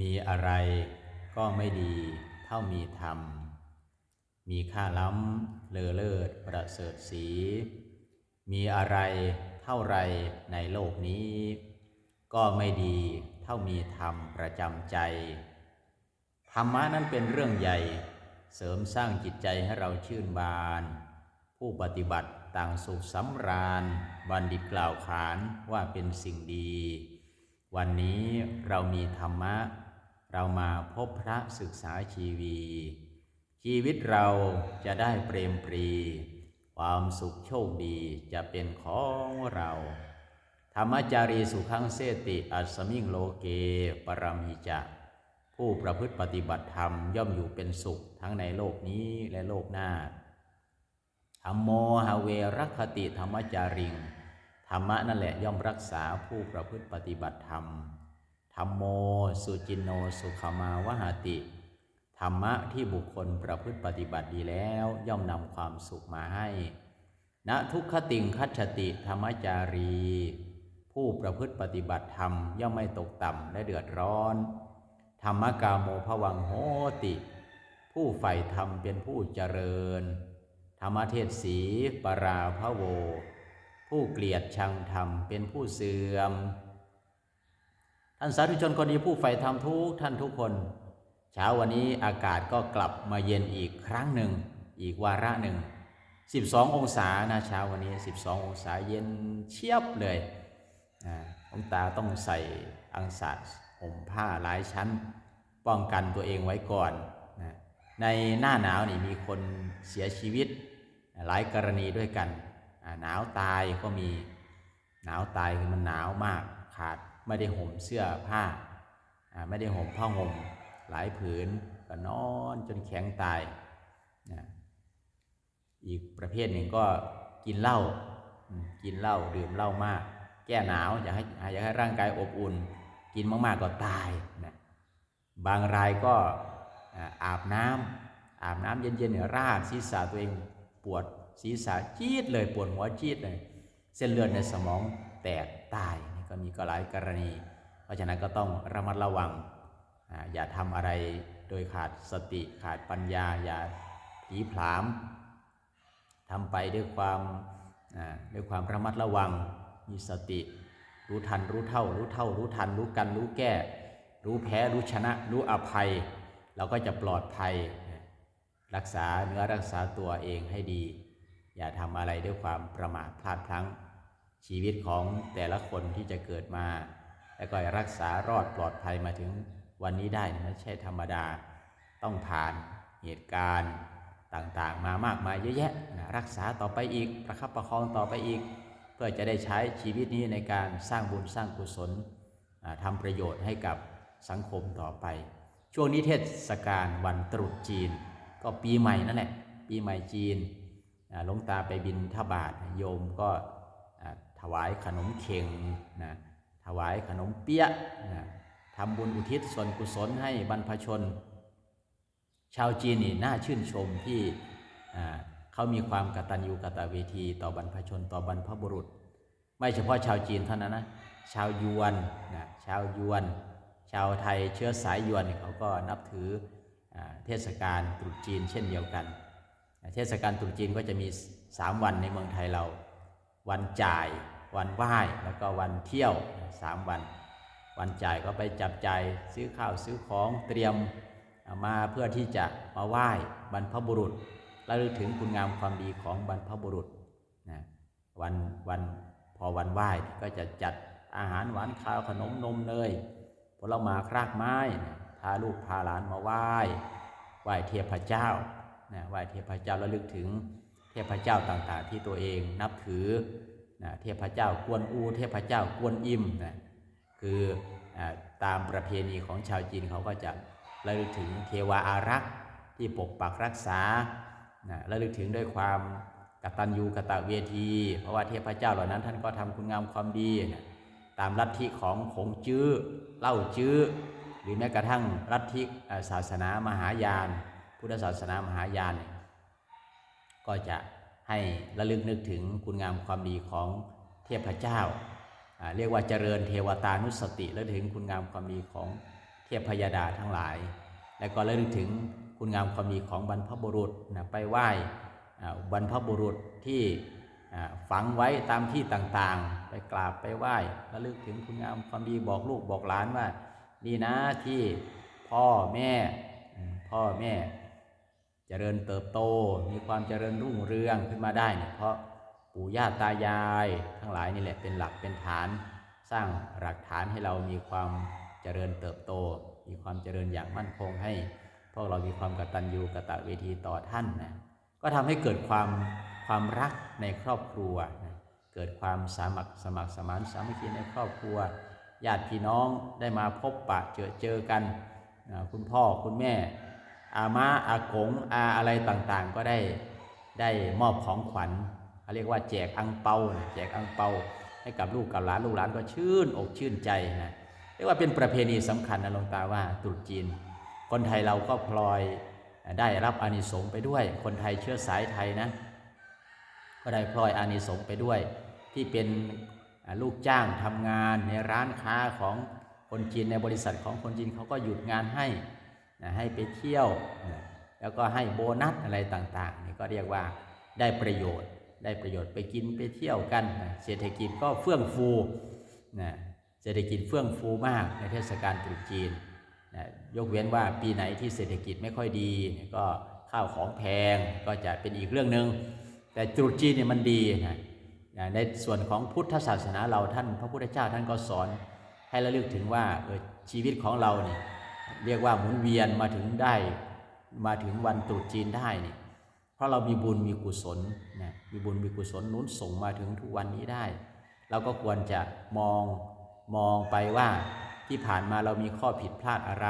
มีอะไรก็ไม่ดีเท่ามีธรรม มีค่าล้ำเลอเลิศประเสริฐสี มีอะไรเท่าไรในโลกนี้ ก็ไม่ดีเท่ามีธรรมประจำใจ ธรรมะนั้นเป็นเรื่องใหญ่ เสริมสร้างจิตใจให้เราชื่นบาน ผู้ปฏิบัติต่างสุขสำราญ บัณฑิตกล่าวขานว่าเป็นสิ่งดี วันนี้เรามีธรรมะ เรามาพบพระศึกษาชีวี ชีวิตเราจะได้เปรมปรี ความสุขโชคดีจะเป็นของเรา ธรรมจารีสุขังเสติอัสมิงโลเกปรมิจะผู้ประพฤติปฏิบัติธรรมย่อมอยู่เป็นสุขทั้งในโลกนี้และโลกหน้าธรรมโมหาเวรัคติธรรมจาริง ธรรมะนั่นแหละย่อมรักษาผู้ประพฤติปฏิบัติธรรม ธรรมโม สุจินโน สุขมาวหาติ ธรรมะที่บุคคลประพฤติปฏิบัติดีแล้วย่อมนำความสุขมาให้ณทุกขติงคัจฉติธรรมจารี ผู้ประพฤติปฏิบัติธรรมย่อมไม่ตกต่ำและเดือดร้อน ธรรมกาโมภวังโหติ ผู้ใฝ่ธรรมเป็นผู้เจริญ ธรรมเทศสีปราพะโว ผู้เกลียดชังธรรมเป็นผู้เสื่อม ท่านสาธุชนคนดีผู้ใฝ่ธรรมทุกท่านทุกคน เช้าวันนี้อากาศก็กลับมาเย็นอีกครั้งหนึ่ง อีกวาระหนึ่ง 12 องศานะเช้าวันนี้ 12 องศาเย็นเชียบเลยอ่าหลวงตาต้องใส่อังสะห่มผ้าหลายชั้น ป้องกันตัวเองไว้ก่อนนะในหน้าหนาวนี่มีคนเสียชีวิตหลายกรณีด้วยกัน หนาวตายก็มีหนาวตายคือมันหนาวมากขาด ไม่ได้ห่มเสื้อผ้าไม่ได้ห่มผ้าห่มหลายผืนก็นอนจนแข็งตายนะอีกประเภทหนึ่งก็กินเหล้ากินเหล้าดื่มเหล้ามาก แก้หนาวอยากให้อยากให้ร่างกายอบอุ่น กินมากๆก็ตายนะบางรายก็อาบน้ำอาบน้ำเย็นๆเนี่ยราดศีรษะตัวเองปวดศีรษะจี๊ดเลยปวดหัวจี๊ดเลย เส้นเลือดในสมองแตกตาย ก็มีก็หลายกรณี เพราะฉะนั้นก็ต้องระมัดระวัง อย่าทำอะไรโดยขาดสติขาดปัญญา อย่าผีผลามทำไปด้วยความด้วยความระมัดระวัง มีสติ รู้ทันรู้เท่า รู้เท่า รู้ทัน รู้กัน รู้แก้ รู้แพ้ รู้ชนะ รู้อภัย เราก็จะปลอดภัย รักษาเนื้อรักษาตัวเองให้ดี อย่าทำอะไรด้วยความประมาทพลาดพลั้ง ชีวิตของแต่ละคนที่จะเกิดมา แล้วก็รักษารอดปลอดภัยมาถึงวันนี้ได้ไม่ใช่ธรรมดา ต้องผ่านเหตุการณ์ต่างๆ มามากมายเยอะแยะนะรักษาต่อไปอีก ประคับประคองต่อไปอีก เพื่อจะได้ใช้ชีวิตนี้ในการสร้างบุญสร้างกุศลทำประโยชน์ให้กับสังคมต่อไป ช่วงนี้เทศกาลวันตรุษจีน ก็ปีใหม่นั่นแหละ ปีใหม่จีนหลวงตาไปบินทบาทโยมก็ วายขนมเข่งนะถวายขนมเปี๊ยะนะทำบุญอุทิศส่วนกุศลให้บรรพชน ชาวจีนนี่น่าชื่นชมที่เขามีความกตัญญูกตเวที ต่อบรรพชนต่อบรรพบุรุษ ไม่เฉพาะชาวจีนเท่านั้นนะชาวยวนนะชาวยวน ชาวไทยเชื้อสายยวนเขาก็นับถืออเทศกาลตรุษจีนเช่นเดียวกัน เทศกาลตรุษจีนก็จะมี 3 วันในเมืองไทยเรา วันจ่าย วันไหว้แล้วก็วันเที่ยวสามวัน วันจ่ายก็ไปจับจ่ายซื้อข้าวซื้อของเตรียมมาเพื่อที่จะมาไหว้บรรพบุรุษและลึกถึงคุณงามความดีของบรรพบุรุษนะวันวันพอวันไหว้ก็จะจัดอาหารหวานข้าวขนมนมเนยผลไม้ครากไม้นะพาลูกพาหลานมาไหว้ไหว้เทพเจ้านะไหว้เทพเจ้าและลึกถึงเทพเจ้าต่างๆ ที่ตัวเองนับถือ นะเทพเจ้ากวนอู เทพเจ้ากวนอิมนะคืออตามประเพณีของชาวจีนเขาก็จะระลึกถึงเทวาอารักษ์ที่ปกปักรักษานะระลึกถึงด้วยความกตัญญูกตเวที เพราะว่าเทพเจ้าเหล่านั้นท่านก็ทำคุณงามความดีนะตามลัทธิของคงจื้อเล่าจื้อ หรือแม้กระทั่งลัทธิศาสนามหายาน พุทธศาสนามหายาน ก็จะ ให้ระลึกนึกถึงคุณงามความดีของเทพเจ้า เรียกว่าเจริญเทวตานุสติและถึงคุณงามความดีของเทพพยดาทั้งหลาย และก็ระลึกถึงคุณงามความดีของบรรพบุรุษนะไปไหว้บรรพบุรุษที่ฝังไว้ตามที่ต่างๆ ไปกราบไปไหว้ระลึกถึงคุณงามความดีบอกลูกบอกหลานว่านี่นะที่พ่อแม่พ่อแม่ เจริญเติบโต มีความเจริญรุ่งเรืองขึ้นมาได้เนี่ยเพราะปู่ย่าตายาย ทั้งหลายนี่แหละเป็นหลักเป็นฐาน สร้างหลักฐานให้เรามีความเจริญเติบโต มีความเจริญอย่างมั่นคงให้ พวกเรามีความกตัญญูกะตเวทีต่อท่านนะก็ทำให้เกิดความความรักในครอบครัวนะเกิดความสามัครสมัครสมานสามัคคีในครอบครัวญาติพี่น้องได้มาพบปะเจอเจอกันนะคุณพ่อคุณแม่ อามาอากงอาอะไรต่างๆ ก็ได้ได้มอบของขวัญเขาเรียกว่าแจกอังเปาแจกอังเปาให้กับลูกกับหลานลูกหลานก็ชื่นอกชื่นใจนะเรียกว่าเป็นประเพณีสำคัญนะหลวงตาว่าตรุษจีน คนไทยเราก็พลอยได้รับอานิสงส์ไปด้วย คนไทยเชื้อสายไทยนะ ก็ได้พลอยอานิสงส์ไปด้วย ที่เป็นลูกจ้างทำงานในร้านค้าของคนจีนในบริษัทของคนจีนเขาก็หยุดงานให้ นะให้ไปเที่ยวนะแล้วก็ให้โบนัสอะไรต่างๆนี่ก็เรียกว่าได้ประโยชน์ ได้ประโยชน์ไปกินไปเที่ยวกันนะเศรษฐกิจก็เฟื่องฟูนะเศรษฐกิจเฟื่องฟูมากในเทศกาลตรุษจีนนะยกเว้นว่าปีไหนที่เศรษฐกิจไม่ค่อยดี ก็ข้าวของแพงก็จะเป็นอีกเรื่องหนึ่งแต่ตรุษจีนเนี่ยมันดีนะนะในส่วนของพุทธศาสนาเราท่าน พระพุทธเจ้าท่านก็สอนให้ระลึกถึงว่าชีวิตของเราเนี่ย เรียกว่าหมุนเวียนมาถึงได้มาถึงวันตรุษจีนได้เนี่ยเพราะเรามีบุญมีกุศลนะมีบุญมีกุศลนุนส่งมาถึงทุกวันนี้ได้ เราก็ควรจะมองมองไปว่าที่ผ่านมาเรามีข้อผิดพลาดอะไร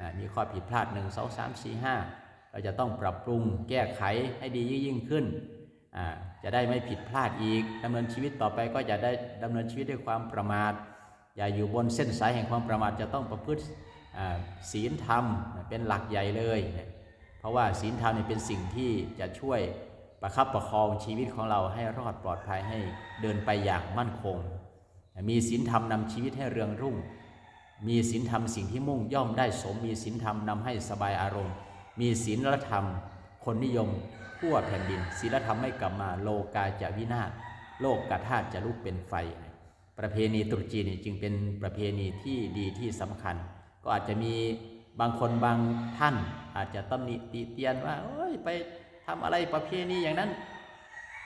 นะมีข้อผิดพลาด1 2 3 4 5เราจะต้องปรับปรุงแก้ไขให้ดียิ่งขึ้นอ่าจะได้ไม่ผิดพลาดอีกดำเนินชีวิตต่อไปก็จะได้ดำเนินชีวิตด้วยความประมาท อย่าอยู่บนเส้นสายแห่งความประมาทจะต้องประพฤติ ศีลธรรมเป็นหลักใหญ่เลย เพราะว่าศีลธรรมเนี่ยเป็นสิ่งที่จะช่วยประคับประคองชีวิตของเราให้รอดปลอดภัยให้เดินไปอย่างมั่นคง มีศีลธรรมนำชีวิตให้เรืองรุ่ง มีศีลธรรมสิ่งที่มุ่งย่อมได้สม มีศีลธรรมนำให้สบายอารมณ์ มีศีลธรรม คนนิยมทั่วแผ่นดินศีลธรรมไม่กลับมาโลกาจะวินาศโลกกธาตุจะลุกเป็นไฟ ประเพณีตรุษจีนจึงเป็นประเพณีที่ดีที่สำคัญ ก็อาจจะมีบางคนบางท่าน อาจจะตำหนิติเตียนว่าเอ้ยไปทำอะไรประเพณีอย่างนั้น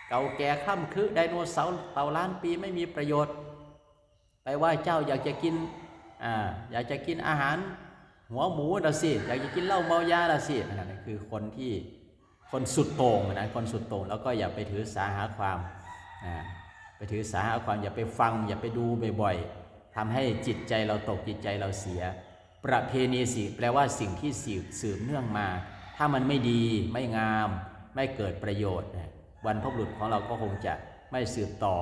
เก่าแก่ข้ามคือไดโนเสาร์เต่าล้านปีไม่มีประโยชน์ ไปไหว่าเจ้าอยากจะกินอ่าอยากจะกินอาหาร หัวหมูละสิอยากจะกินเหล้าเมายาละสินั่นคือคนที่คนสุดโต่งนะคนสุดโต่งแล้วก็อย่าไปถือสาหาความอ่าไปถือสาหาความอย่าไปฟัง อย่าไปดูบ่อยๆทำให้จิตใจเราตกจิตใจเราเสีย ประเพณีสิแปลว่าสิ่งที่สืบสืบเนื่องมา ถ้ามันไม่ดีไม่งาม ไม่เกิดประโยชน์วันพบหลุดของเราก็คงจะไม่สืบต่อ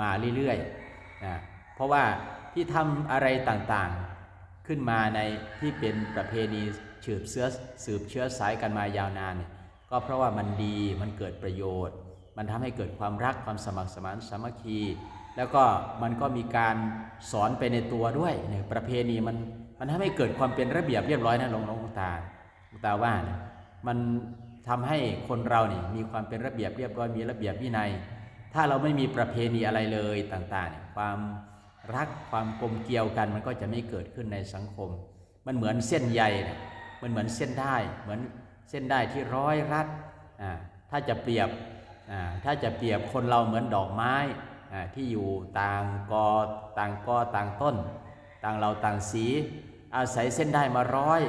มาเรื่อยๆนะเพราะว่าที่ทำอะไรต่างๆขึ้นมาในที่เป็นประเพณีสืบเชื้อสืบเชื้อสายกันมายาวนาน ก็เพราะว่ามันดีมันเกิดประโยชน์ มันทำให้เกิดความรักความสมัครสมานสามัคคี แล้วก็มันก็มีการสอนไปในตัวด้วยเนี่ยประเพณีมัน มันทำให้เกิดความเป็นระเบียบเรียบร้อยนะหลวงหลวงตาหลวงตาว่านะมันทำให้คนเรานี่มีความเป็นระเบียบเรียบร้อยมีระเบียบวินัย ถ้าเราไม่มีประเพณีอะไรเลยต่างๆเนี่ยความรักความกลมเกลียวกันมันก็จะไม่เกิดขึ้นในสังคม มันเหมือนเส้นใยเนี่ยมันเหมือนเส้นได้เหมือนเส้นได้ที่ร้อยรัดอ่าถ้าจะเปรียบอ่าถ้าจะเปรียบคนเราเหมือนดอกไม้อ่าที่อยู่ต่างกอต่างกอต่างต้น ต่างเราต่างสี อาศัยเส้นได้มาร้อย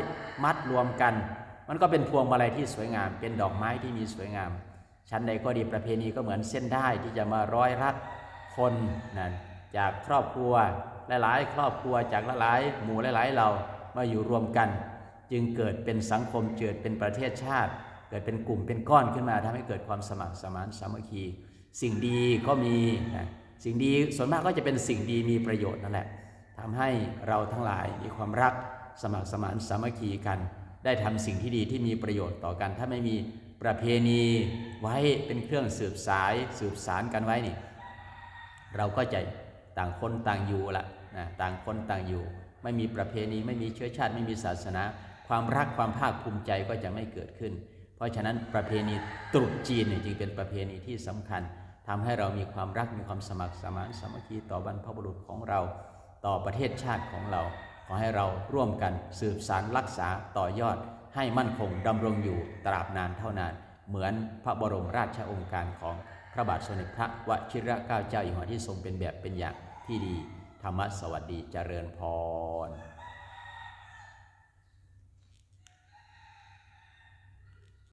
มัดรวมกัน มันก็เป็นพวงมาลัยที่สวยงาม เป็นดอกไม้ที่มีสวยงาม ชั้นใดก็ดีประเพณีก็เหมือนเส้นได้ที่จะมาร้อยรัดคนนะจากครอบครัวหลายๆ ครอบครัวจากหลายๆหมู่หลายๆเรามาอยู่รวมกัน จึงเกิดเป็นสังคมเกิดเป็นประเทศชาติ เกิดเป็นกลุ่มเป็นก้อนขึ้นมาทำให้เกิดความสมัครสมานสามัคคี สิ่งดีก็มีนะสิ่งดีส่วนมากก็จะเป็นสิ่งดีมีประโยชน์นั่นแหละ ทำให้เราทั้งหลายมีความรักสมัครสมานสามัคคีกัน ได้ทำสิ่งที่ดีที่มีประโยชน์ต่อกัน ถ้าไม่มีประเพณีไว้เป็นเครื่องสืบสายสืบสารกันไว้นี่เราก็จะต่างคนต่างอยู่ละนะต่างคนต่างอยู่ ไม่มีประเพณีไม่มีเชื้อชาติไม่มีศาสนา ความรักความภาคภูมิใจก็จะไม่เกิดขึ้น เพราะฉะนั้นประเพณีตรุษจีนเนี่ยจึงเป็นประเพณีที่สำคัญทำให้เรามีความรักมีความสมัครสมานสามัคคีต่อบรรพบุรุษของเรา ต่อประเทศชาติของเรา ขอให้เราร่วมกันสืบสารรักษาต่อยอด ให้มั่นคงดำรงอยู่ตราบนานเท่านาน เหมือนพระบรมราชองค์การของพระบาทสมเด็จพระวชิรเกล้าเจ้าอยู่หัวที่ทรงเป็นแบบเป็นอย่างที่ดี ธรรมสวัสดีเจริญพร